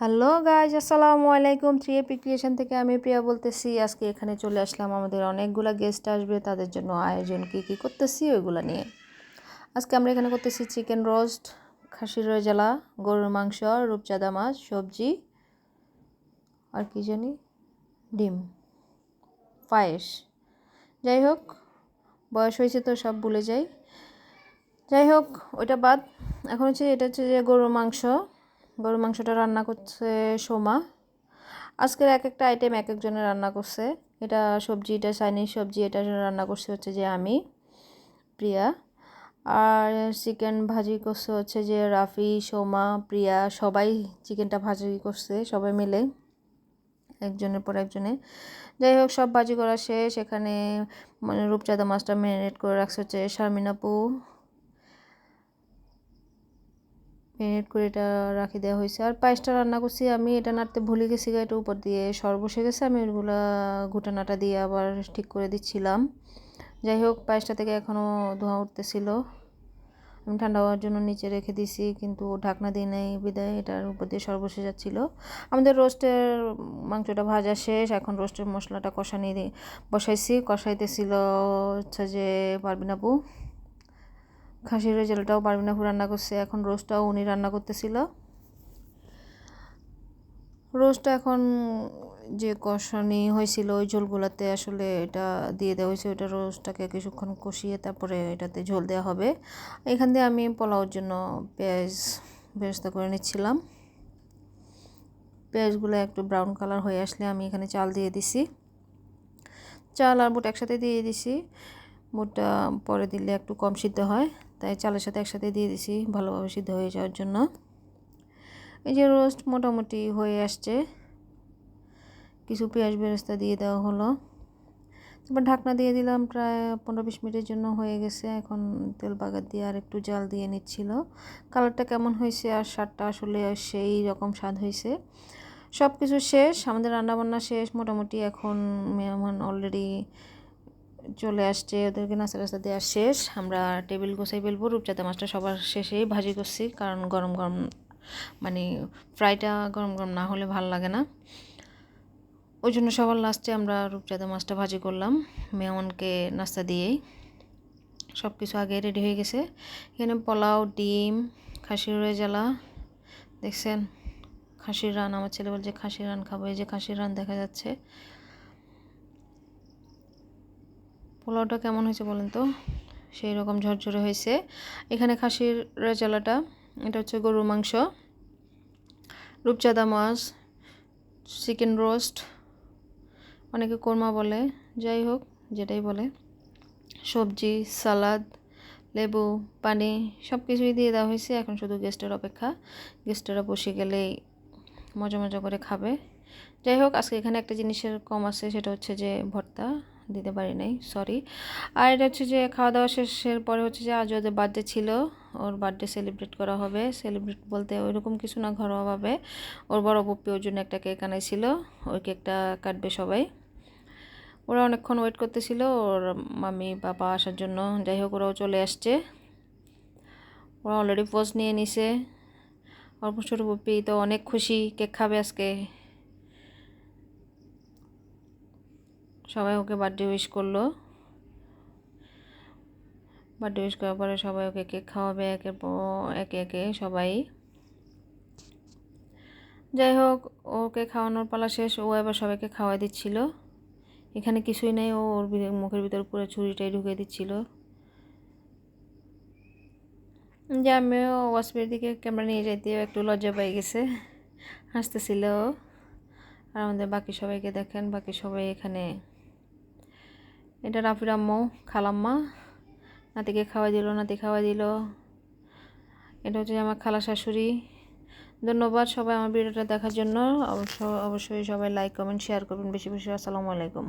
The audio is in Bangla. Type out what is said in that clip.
হ্যালো গাইজ আসসালামু আলাইকুম থ্রি ক্রিয়েশন থেকে আমি প্রিয়া বলতেছি। আজকে এখানে চলে আসলাম আমাদের অনেকগুলো গেস্ট আসবে। তাদের জন্য আয়োজন কী কী করতেছি ওইগুলো নিয়ে। আজকে আমরা এখানে করতেছি চিকেন রোস্ট খাসির রোজালা গরুর মাংস, রূপচাঁদা মাছ, সবজি আর কি জানি? ডিম। পায়েস। যাই হোক, বয়স হয়েছে তো সব ভুলে যাই। যাই হোক, ওইটা বাদ। এখন হচ্ছে, এটা হচ্ছে যে গরুর মাংস। গরুর মাংসটা রান্না করছে সোমা। আজকের এক একটা আইটেম এক একজনের রান্না করছে। এটা সবজি, এটা চাইনিজ সবজি, এটা রান্না করছে হচ্ছে যে আমি, প্রিয়া। আর চিকেন ভাজি করছে হচ্ছে যে রাফি, সোমা, প্রিয়া, সবাই চিকেনটা ভাজি করছে, সবাই মিলে, একজনের পর একজনে। যাই হোক, সব ভাজি করা শেষ। এখানে মানে রূপচাঁদা মাছটা ম্যারিনেট করে রাখছে হচ্ছে শারমিন আপু মেরিনেট করে এটা রাখি দেওয়া হয়েছে। আর পায়েসটা রান্না করছি আমি, এটা নাড়তে ভুলে গেছি এটা উপর দিয়ে সর বসে গেছে। আমি ওইগুলো ঘুটানাটা দিয়ে আবার ঠিক করে দিচ্ছিলাম। যাই হোক, পায়েসটা থেকে এখনও ধোঁয়া উঠতেছিল। আমি ঠান্ডা হওয়ার জন্য নিচে রেখে দিছি, কিন্তু ঢাকনা দিয়ে নেই বিদায়, এটার উপর দিয়ে সর বসে যাচ্ছিল। আমাদের রোস্টের মাংসটা ভাজা শেষ, এখন রোস্টের মশলাটা কষানি বসাইছি। কষাইতেছিল হচ্ছে যে পারবিন আপু খাসির রেজাল্টটাও পারবিনা রান্না করছে, এখন রোস্টটাও উনি রান্না করতেছিল। রোস্টটা এখন যে কষানি হয়েছিল ওই ঝোলগুলোতে আসলে এটা দিয়ে দেওয়া হয়েছে, ওইটা রোস্টটাকে কিছুক্ষণ কষিয়ে তারপরে এটাতে ঝোল দেওয়া হবে। এখান দিয়ে আমি পোলাওর জন্য পেঁয়াজ ব্যবস্থা করে নিচ্ছিলাম। পেঁয়াজগুলো একটু ব্রাউন কালার হয়ে আসলে আমি এখানে চাল দিয়ে দিছি। চাল আর বুট একসাথে দিয়ে দিছি। বুটটা পরে দিলে একটু কম সিদ্ধ হয়। তাই চালের সাথে একসাথে দিয়ে দিছি, ভালোভাবে সিদ্ধ হয়ে যাওয়ার জন্য। এই যে রোস্ট মোটামুটি হয়ে আসছে। কিছু পেঁয়াজ বেরেস্তা দিয়ে দেওয়া হলো। তারপর ঢাকনা দিয়ে দিলাম প্রায় পনেরো বিশ মিনিটের জন্য হয়ে গেছে। এখন তেল বাগার দিয়ে আর একটু জাল দিয়ে নিচ্ছিল। কালারটা কেমন হয়েছে আর স্বাদটা আসলে সেই রকম স্বাদ হয়েছে। সব কিছু শেষ, আমাদের রান্নাবান্না শেষ। মোটামুটি এখন মেহমান অলরেডি চলে আসছে, ওদেরকে নাস্তা টাস্তা দেওয়া শেষ। আমরা টেবিল গোছাই ফেলব, রূপচাঁদা মাছটা সবার শেষেই ভাজি করছি, কারণ গরম গরম মানে ফ্রাইটা গরম গরম না হলে ভালো লাগে না। ওই জন্য সবার লাস্টে আমরা রূপচাঁদা মাছটা ভাজি করলাম, মেহমানকে নাস্তা দিয়েই। সব কিছু আগে রেডি হয়ে গেছে। এখানে পোলাও, ডিম, খাসির জ্বালা। দেখছেন, খাসির রান, আমার ছেলে বলছে খাসির রান খাব, এই যে খাসির রান দেখা যাচ্ছে। পোলাওটা কেমন হয়েছে বলেন তো? সেই রকম ঝরঝরে হয়েছে। এখানে খাসির রেজালাটা, এটা হচ্ছে গরুর মাংস, রূপচাঁদা মাছ, চিকেন রোস্ট, অনেকে কোরমা বলে, যাই হোক, যেটাই বলে। সবজি, সালাদ, লেবু, পানি সব কিছুই দিয়ে দেওয়া হয়েছে। এখন শুধু গেস্টের অপেক্ষা। গেস্টেরা বসে গেলেই মজা মজা করে খাবে। যাই হোক, আজকে এখানে একটা জিনিসের কম আছে, সেটা হচ্ছে যে ভর্তা। দিতে পারি নাই সরি আর এটা হচ্ছে যে খাওয়া দাওয়া শেষের পরে হচ্ছে যে আজ ওদের বার্থডে ছিল, ওর বার্থডে সেলিব্রেট করা হবে। সেলিব্রেট বলতে ওইরকম কিছু না ঘরোয়াভাবে ওর বড় পপ্পি ওর জন্য একটা কেক আনাইছিল, ওই কেকটা কাটবে সবাই। ওরা অনেকক্ষণ ওয়েট করতেছিল, ওর মামি, বাবা আসার জন্য। যাই হোক, ওরাও চলে আসছে। ওরা অলরেডি পোজ নিয়ে নিছে। অল্প ছোটো পপ্পি তো অনেক খুশি কেক খাবে আজকে। সবাই ওকে বার্থডে উইশ করল। বার্থডে উইশ করার পরে সবাই ওকে কেক খাওয়াবে, একে একে একে, সবাই। যাই হোক, ওকে খাওয়ানোর পালা শেষ, ও এবার সবাইকে খাওয়া দিচ্ছিল। এখানে কিছুই নেই, ও ওর মুখের ভিতর পুরো ছুরিটাই ঢুকে দিচ্ছিল। যে, আমিও ওয়াসপের দিকে ক্যামেরা নিয়ে যাইতে একটু লজ্জা পাই গেছে। হাসতেছিল আর আমাদের বাকি সবাইকে দেখেন, বাকি সবাই এখানে। এটা রাফির আম্মু, খালাম্মা। নাতিকে খাওয়াই দিল, নাতি খাওয়াই দিল। এটা হচ্ছে আমার খালা শাশুড়ি। ধন্যবাদ সবাই আমার ভিডিওটা দেখার জন্য। অবশ্য অবশ্যই সবাই লাইক কমেন্ট শেয়ার করবেন। বেশি বেশি আসসালামু আলাইকুম।